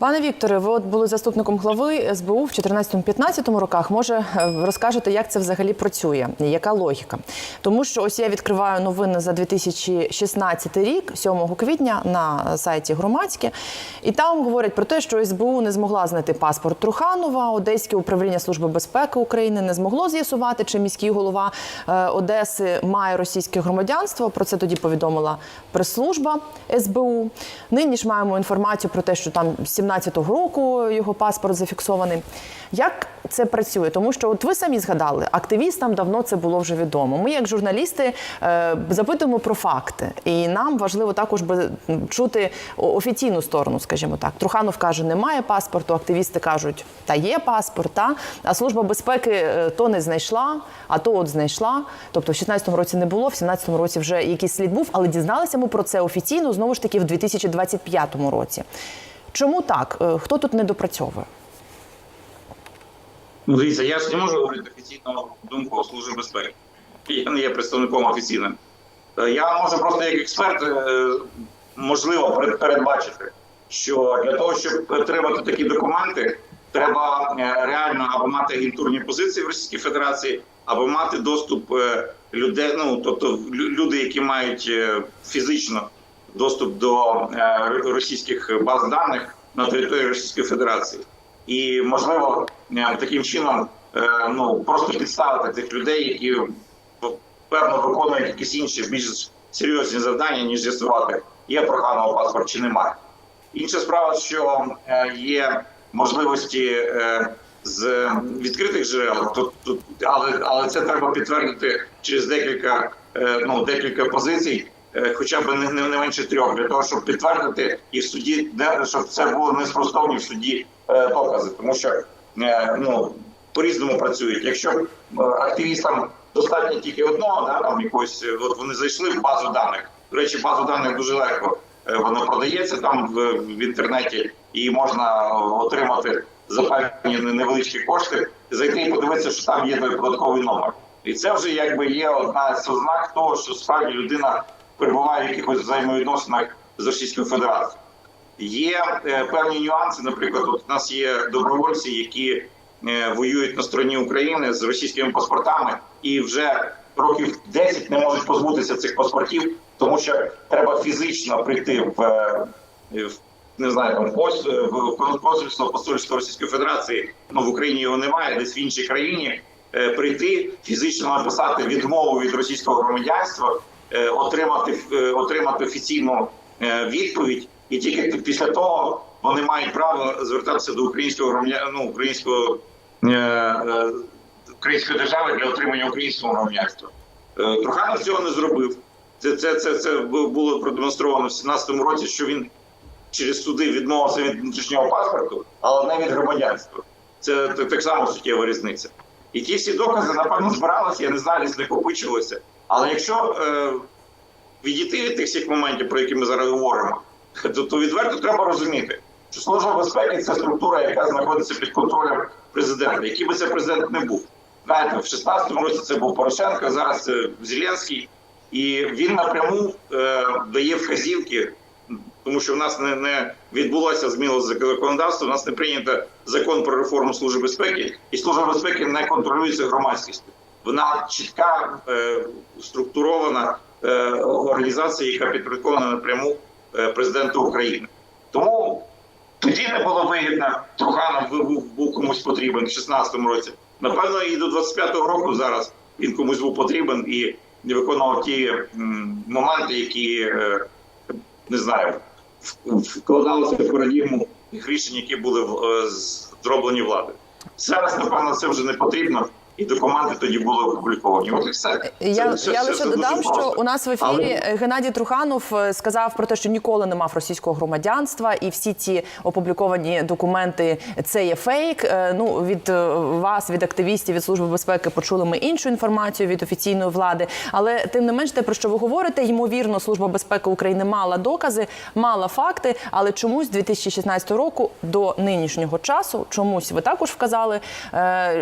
Пане Вікторе, ви от були заступником глави СБУ в 14-15 роках. Може, е, розкажете, як це взагалі працює? Яка логіка? Тому що ось я відкриваю новини за 2016 рік, 7 квітня, на сайті громадське, і там говорять про те, що СБУ не змогла знайти паспорт Труханова. Одеське управління служби безпеки України не змогло з'ясувати, чи міський голова е, Одеси має російське громадянство. Про це тоді повідомила прес-служба СБУ. Нині ж маємо інформацію про те, що там з 17-го року його паспорт зафіксований. Як це працює? Тому що от ви самі згадали, активістам давно це було вже відомо. Ми, як журналісти, е, запитуємо про факти, і нам важливо також би чути офіційну сторону, скажімо так. Труханов каже, немає паспорту. Активісти кажуть, та є паспорт. Та а служба безпеки е, то не знайшла, а то от знайшла. Тобто, в 16-му році не було, в 17-му році вже якийсь слід був, але дізналися ми про це офіційно знову ж таки в 2025 році. Чому так? Е, Хто тут не допрацьовує? Ну, дивіться, я ж не можу говорити офіційну думку Служби безпеки. Я не є представником офіційним. Е, Я можу просто як експерт е, можливо передбачити, що для того, щоб отримати такі документи, треба реально або мати агентурні позиції в Російській Федерації, або мати доступ людей, ну тобто люди, які мають фізично доступ до російських баз даних на території Російської Федерації. І можливо е, таким чином е, ну просто підставити цих людей, які певно виконують якісь інші більш серйозні завдання, ніж з'ясувати, є проханого паспорт чи немає. Інша справа, що е, є можливості з відкритих джерел, тут, тут, але, але це треба підтвердити через декілька, ну, декілька позицій, хоча б не, не, не менше трьох, для того, щоб підтвердити і в суді, де, щоб це було неспростовні в суді е, докази. Тому що е, ну, по-різному працюють. Якщо е, активістам достатньо тільки одного, да, там якось, е, от вони зайшли в базу даних. До речі, базу даних дуже легко. Е, Вона продається там в, в інтернеті, і можна отримати за певні невеличкі кошти, зайти і подивитися, що там є той податковий номер. І це вже якби є одна з ознак того, що справді людина перебуває в якихось взаємовідносинах з Російською Федерацією. Є е, певні нюанси. Наприклад, от у нас є добровольці, які е, воюють на стороні України з російськими паспортами, і вже років 10 не можуть позбутися цих паспортів, тому що треба фізично прийти в, е, в не знаю, там в консульство посольство Російської Федерації. Ну в Україні його немає, десь в іншій країні. Прийти фізично написати відмову від російського громадянства, отримати е, отримати офіційну е, відповідь, і тільки після того вони мають право звертатися до українського громадян, ну, українського е, е, української держави для отримання українського громадянства. Е, Труханов цього не зробив. Це, це, це, це було продемонстровано в 17-му році, що він через суди відмовився від внутрішнього паспорту, але не від громадянства. Це так само суттєва різниця. І ті всі докази, напевно, збиралися, я не знаю, десь накопичувалися. Але якщо е, відійти від тих всіх моментів, про які ми зараз говоримо, то, то відверто треба розуміти, що служба безпеки це структура, яка знаходиться під контролем президента, який би це президент не був. Знаєте, в 16-му році це був Порошенко, зараз це Зеленський, і він напряму е, дає вказівки, тому що в нас не, не відбулося зміна законодавства, у нас не прийнято закон про реформу служби безпеки, і служба безпеки не контролюється громадськістю. Вона чітка е, структурована е, організація, яка підпорядкована напряму е, президенту України. Тому тоді не було вигідно, Труханов був, комусь потрібен в 16-му році. Напевно, і до 25-го року зараз він комусь був потрібен і виконував ті моменти, які не знаю, вкладалися в парадігму тих рішень, які були зроблені владою. Зараз, напевно, це вже не потрібно, і документи тоді були опубліковані. От і все. Я, Це- це- я це лише дуже додам, що у нас в ефірі Але- е, Геннадій Труханов е, сказав про те, що ніколи не мав російського громадянства, і всі ці опубліковані документи це є фейк. Е, Ну від вас, від активістів, від служби безпеки, почули ми іншу інформацію від офіційної влади. Але тим не менш, те про що ви говорите, ймовірно, служба безпеки України мала докази, мала факти, але чомусь з 2016 року до нинішнього часу, чомусь ви також вказали,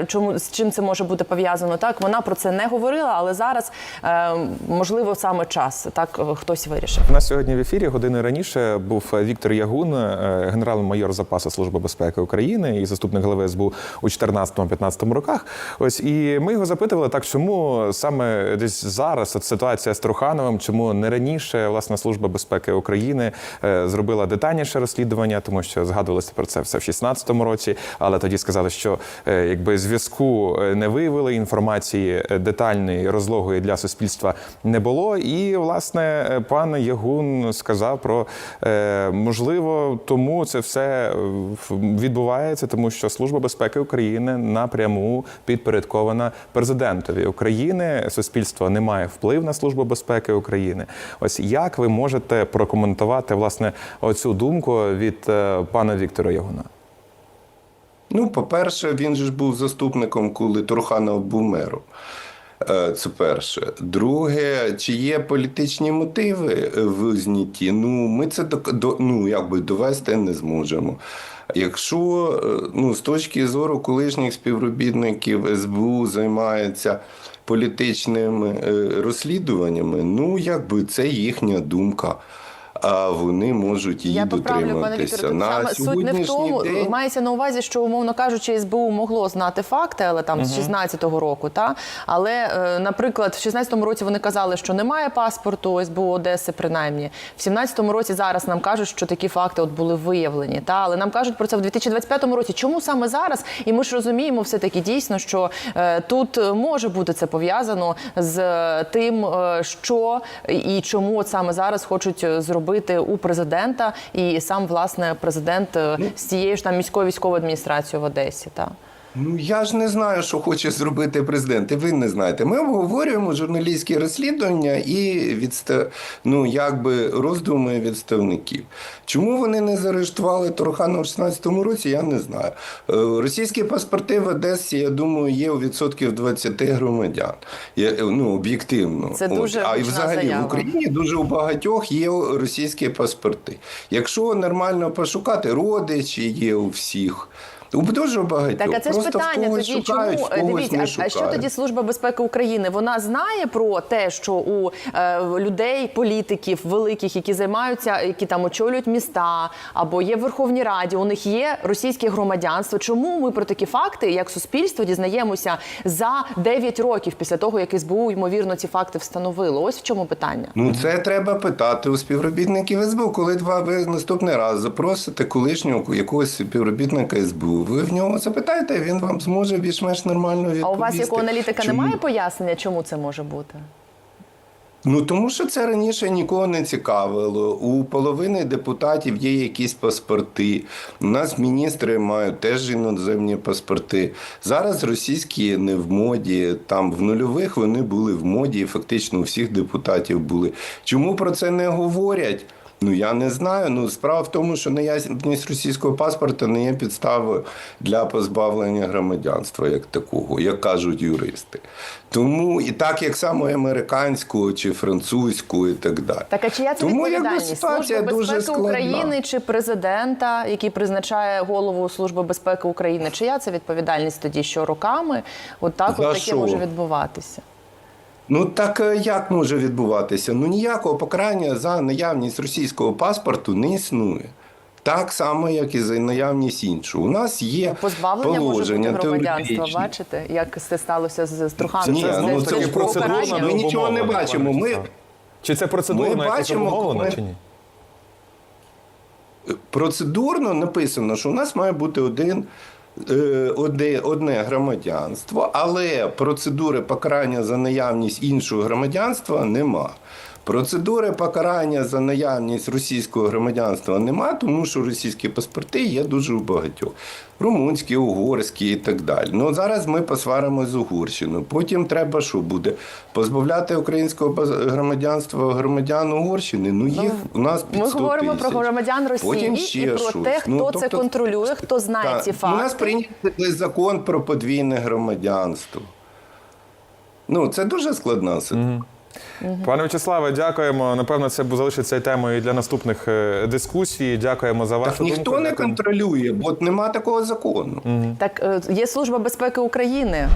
чому з чим це може бути пов'язано. Так вона про це не говорила, але зараз е, можливо саме час. Так е, хтось вирішив. У нас сьогодні в ефірі години раніше був Віктор Ягун, е, генерал-майор запасу Служби безпеки України і заступник голови СБУ у 14-15 роках. Ось і ми його запитували так, чому саме десь зараз от ситуація з Трухановим, чому не раніше власне служба безпеки України е, зробила детальніше розслідування, тому що згадувалося про це все в 16-му році, але тоді сказали, що е, якби зв'язку е, не виявили інформації е, детальної розлогої для суспільства не було. І власне е, пан Ягун сказав про е, можливо, тому це все відбувається, тому що служба безпеки України напряму підпорядкована президентові України. Суспільство не має вплив на службу безпеки України. Ось як ви можете прокоментувати власне оцю думку від пана Віктора Ягуна? Ну, по-перше, він же ж був заступником, коли Труханов був мером. Е, Це перше. Друге, чи є політичні мотиви в знятті? Ну, ми це до, ну, якби довести не зможемо. Якщо е, ну, з точки зору колишніх співробітників СБУ займаються політичними е, розслідуваннями, ну якби це їхня думка. А вони можуть її Я поправлю, пане дотриматися. На саме суть не в тому. день- Мається на увазі, що умовно кажучи, СБУ могло знати факти, але там з 16-го року. Та але, е, наприклад, в 16-му році вони казали, що немає паспорту СБУ Одеси, принаймні. В 17-му році зараз нам кажуть, що такі факти от були виявлені. Та але нам кажуть про це в 2025 році. Чому саме зараз? І ми ж розуміємо, все таки дійсно, що е, тут е, може бути це пов'язано з е, тим, е, що і чому от саме зараз хочуть е, зробити у президента, і сам власне президент е, з цією ж там міською військовою адміністрацією в Одесі. Та Ну я ж не знаю, що хоче зробити президент. І ви не знаєте. Ми обговорюємо журналістські розслідування і відста... ну, якби роздуми відставників. Чому вони не заарештували Торохана в 16-му році, я не знаю. Е, Російські паспорти в Одесі, я думаю, є у відсотків 20 громадян. Я, ну, об'єктивно. Це дуже А і взагалі заява. в Україні дуже у багатьох є російські паспорти. Якщо нормально пошукати, родичі є у всіх. У дуже багатьох. так, а це ж Просто питання тоді, шукають, чому дивіться, а, а що тоді служба безпеки України? Вона знає про те, що у е, людей, політиків великих, які займаються, які там очолюють міста або є в Верховній Раді, у них є російське громадянство. Чому ми про такі факти, як суспільство, дізнаємося за 9 років після того, як СБУ ймовірно ці факти встановило? Ось в чому питання. Ну, це треба питати у співробітників СБУ. Коли два ви наступний раз запросите колишнього якогось співробітника СБУ, ви в нього запитаєте, він вам зможе більш-менш нормально відповісти. А у вас як у аналітика Чому? немає пояснення, чому це може бути? Ну тому що це раніше нікого не цікавило. У половини депутатів є якісь паспорти. У нас міністри мають теж іноземні паспорти. Зараз російські не в моді. Там в нульових вони були в моді, і фактично у всіх депутатів були. Чому про це не говорять? Ну я не знаю. Ну справа в тому, що наявність російського паспорта не є підставою для позбавлення громадянства як такого, як кажуть юристи. Тому і так як само і американського чи французького, і так далі. Так, а чия це Тому, відповідальність? Служба безпеки. України чи президента, який призначає голову Служби безпеки України? Чия це відповідальність тоді, що роками от так За от таке що? може відбуватися? Ну так е, як може відбуватися? Ну ніякого покарання за наявність російського паспорту не існує. Так само, як і за наявність іншого. У нас є Позбавлення може бути громадянства. Бачите, як це сталося з Трухановим? Ні, Це ну, це було процедурно, покарання. ми нічого не бачимо. Ми- Чи це процедурно Ми бачимо, обумовлено, коли- чи ні? Процедурно написано, що у нас має бути один. Е, Одне, одне громадянство, але процедури покарання за наявність іншого громадянства нема. Процедури покарання за наявність російського громадянства нема, тому що російські паспорти є дуже у багатьох. Румунські, угорські і так далі. Ну зараз ми посваримося з Угорщиною. Потім треба що буде? Позбавляти українського громадянства громадян Угорщини. Ну їх у нас під Ми 100 говоримо про громадян Росії Потім ще і про щось. те, хто Ну, це тобто- контролює, хто знає Так, ці У факти. нас прийнятий закон про подвійне громадянство. Ну, це дуже складна ситуація. Пане Вячеславе, дякуємо. Напевно, це залишиться темою для наступних е, дискусій. Дякуємо за вашу Так думку. ніхто не контролює, бо нема такого закону. Так, е, є Служба безпеки України.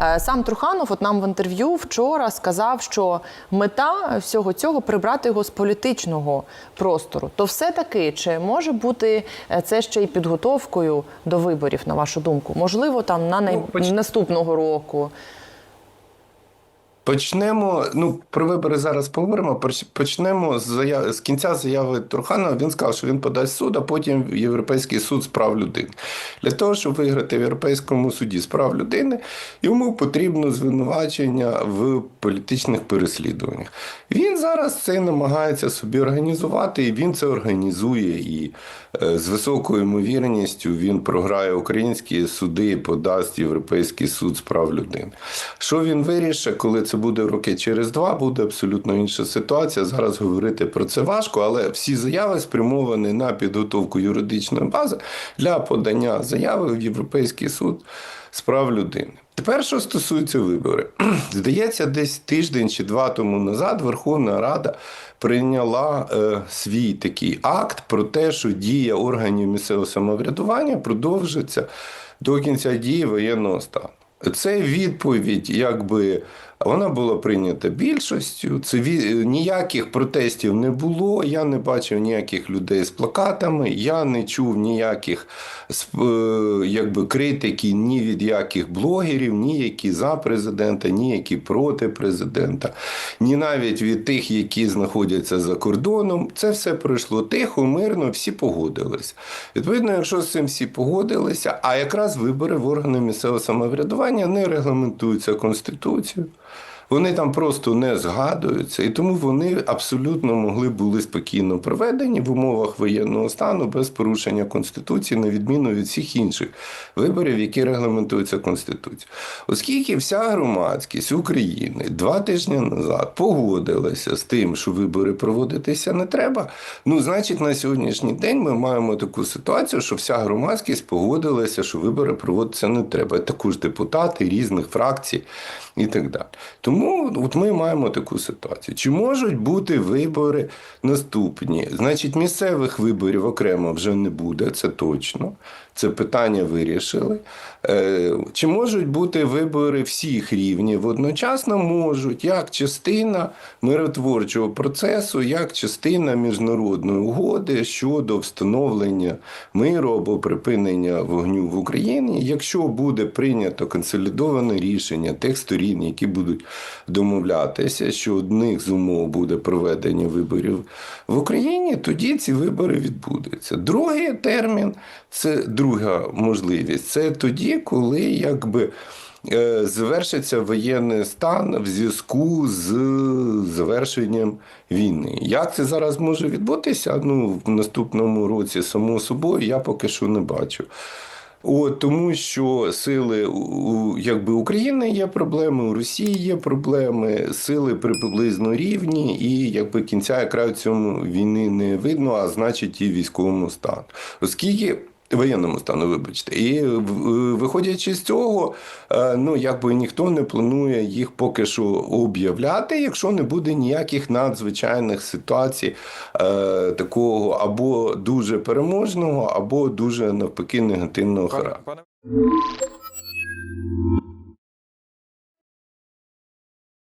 Е, Сам Труханов, от нам в інтерв'ю вчора сказав, що мета всього цього прибрати його з політичного простору. То все-таки чи може бути це ще й підготовкою до виборів, на вашу думку? Можливо, там на най... Ну, поч- наступного року. Почнемо. Ну про вибори зараз поговоримо. Почнемо з заяв з кінця заяви Труханова. Він сказав, що він подасть суд, а потім Європейський суд з прав людини. Для того, щоб виграти в Європейському суді з прав людини, йому потрібно звинувачення в політичних переслідуваннях. Він зараз це намагається собі організувати, і він це організує. І е, з високою ймовірністю він програє українські суди і подасть Європейський суд з прав людини. Що він вирішить, коли це буде роки через два, буде абсолютно інша ситуація. Зараз говорити про це важко, але всі заяви спрямовані на підготовку юридичної бази для подання заяви в Європейський суд з прав людини. Тепер, що стосується виборів, здається, десь тиждень чи два тому назад Верховна Рада прийняла е, свій такий акт про те, що дія органів місцевого самоврядування продовжиться до кінця дії воєнного стану. Це відповідь, якби вона була прийнята більшістю. Це ві- ніяких протестів не було. Я не бачив ніяких людей з плакатами. Я не чув ніяких е, якби критики ні від яких блогерів, ні які за президента, ні які проти президента, ні навіть від тих, які знаходяться за кордоном. Це все пройшло тихо, мирно, всі погодилися. Відповідно, якщо з цим всі погодилися, а якраз вибори в органи місцевого самоврядування не регламентуються Конституцією. Вони там просто не згадуються, і тому вони абсолютно могли були спокійно проведені в умовах воєнного стану без порушення конституції, на відміну від всіх інших виборів, які регламентуються Конституцією. Оскільки вся громадськість України два тижні назад погодилася з тим, що вибори проводитися не треба. Ну, значить, на сьогоднішній день ми маємо таку ситуацію, що вся громадськість погодилася, що вибори проводитися не треба. Також депутати різних фракцій і так далі. Тому от ми маємо таку ситуацію. Чи можуть бути вибори наступні? Значить, місцевих виборів окремо вже не буде, це точно. Це питання вирішили. Е, Чи можуть бути вибори всіх рівнів? Одночасно можуть, як частина миротворчого процесу, як частина міжнародної угоди щодо встановлення миру або припинення вогню в Україні, якщо буде прийнято консолідоване рішення тих сторін, які будуть домовлятися, що одних з умов буде проведення виборів в Україні, тоді ці вибори відбудуться. Другий термін це друга можливість. Це тоді, коли якби. е, Завершиться воєнний стан в зв'язку з завершенням війни. Як це зараз може відбутися? Ну, в наступному році, само собою, я поки що не бачу. От, тому що сили у- якби України є проблеми, у Росії є проблеми, сили приблизно рівні, і якби кінця і краю цьому війни не видно, а значить і військовому стану. Оскільки воєнному стану, вибачте, і виходячи з цього, е, ну якби ніхто не планує їх поки що об'являти, якщо не буде ніяких надзвичайних ситуацій е, такого або дуже переможного, або дуже навпаки негативного характеру.